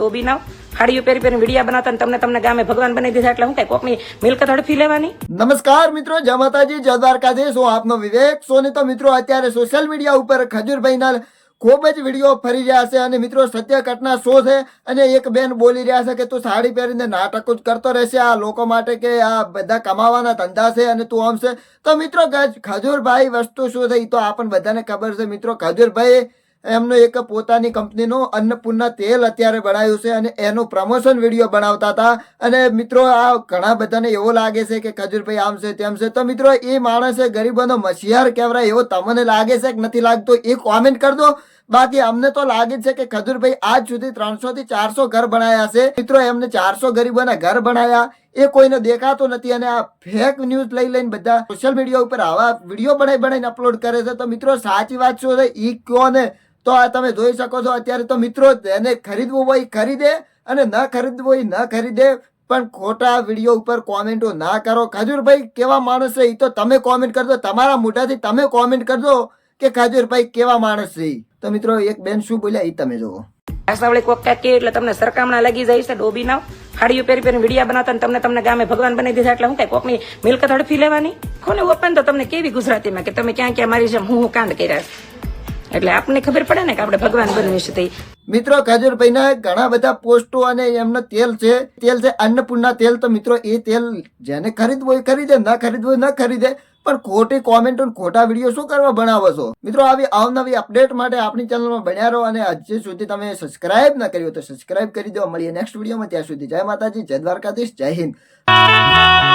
ડોબી નાવ હાડીઓ પહેરી પહેરી વિડીયા બનાવતા તમને તમને ગામે ભગવાન બનાવી દીધા એટલે હું કઈ કોકની મિલકત હડફી લેવાની? નમસ્કાર મિત્રો, જય માતાજી, જય દ્વારકાધીશ, હું આપનો વિવેક. સોની તો મિત્રો, અત્યારે સોશિયલ મીડિયા ઉપર ખજૂરભાઈના ખૂબ જ વીડિયો ફરી રહ્યા છે અને મિત્રો, સત્ય ઘટના શો છે અને એક બેન બોલી રહ્યા છે કે તું સાડી પહેરીને નાટકો જ કરતો રહેશે, આ લોકો માટે કે આ બધા કમાવાના ધંધા છે અને તું આમ છે. તો મિત્રો ખજૂરભાઈ વસ્તુ શું એ તો આપણને બધાને ખબર છે. મિત્રો, ખજૂરભાઈ એમનો એક પોતાની કંપનીનું અન્નપૂર્ણા તેલ અત્યારે બનાવ્યું છે અને એનું પ્રમોશન વીડિયો બનાવતા હતા. અને મિત્રો, આ ઘણા બધાને એવો લાગે છે કે ખજૂરભાઈ આમ છે તેમ છે. તો મિત્રો, એ માણસે ગરીબોનો મસીહાર કહેવાય એવો તમને લાગે છે કે નથી લાગતો? એ કોમેન્ટ કરી દો બાકી અમને તો લાગે છે કે ખજૂરભાઈ આજ સુધી ત્રણસો થી ચારસો ઘર બનાયા છે. મિત્રો, એમને ચારસો ગરીબોના ઘર બનાવ્યા એ કોઈને દેખાતો નથી અને આ ફેક ન્યૂઝ લઈ લઈને બધા સોશિયલ મીડિયા ઉપર આવા વીડિયો બનાવી બનાવીને અપલોડ કરે છે. તો મિત્રો, સાચી વાત શું છે? એ કયો તો આ તમે જોઈ શકો છો, અત્યારે તો મિત્રો એને ખરીદવું હોય ખરીદે અને ન ખરીદવું હોય ન ખરીદે. પણ ખોટા વીડિયો ઉપર કોમેન્ટો ના કરો. ખજૂરભાઈ, કેવા માણસ છે એ તો તમે કોમેન્ટ કરજો. તમારા મોઢાથી તમે કોમેન્ટ કરજો કે ખજૂરભાઈ કેવા માણસ છે. તો મિત્રો, એક બેન શું બોલ્યા એ તમે જુઓ. આસાવળી કોક કે એટલે તમને સરકામણા લાગી જાય છે, ડોબી ના ફાડીઓ પહેરી પહેરી વિડીયા બનાવતા ને તમને તમને ગામે ભગવાન બનાવી દીધા એટલે હું કઈ કોકની મિલકત હડફી લેવાની? કોને ઓપન? તો તમને કેવી ગુજરાતીમાં કે તમે ક્યાં ક્યાં મારી જેમ હું કાંડ કર્યા એટલે આપણને ખબર પડે ને કે આપણે ભગવાન બનવી છે તે. મિત્રો ખજૂરભાઈના ઘણા બધા પોસ્ટો અને એમનો તેલ છે તેલ છે, અન્નપૂર્ણા તેલ તો મિત્રો એ તેલ જેને ખરીદવું હોય ખરીદે, ન ખરીદવું હોય ન ખરીદે, પણ ખોટી કોમેન્ટો ને ખોટા વીડિયો શું કરવા બનાવો છો? મિત્રો, આવી આવનવી અપડેટ માટે આપણી ચેનલમાં બન્યા રહો અને હજી સુધી તમે સબસ્ક્રાઇબ ના કર્યું તો સબસ્ક્રાઇબ કરી દો. મળીએ નેક્સ્ટ વિડીયોમાં. ત્યાં સુધી જય માતાજી, જય દ્વારકાધીશ, જય હિન્દ.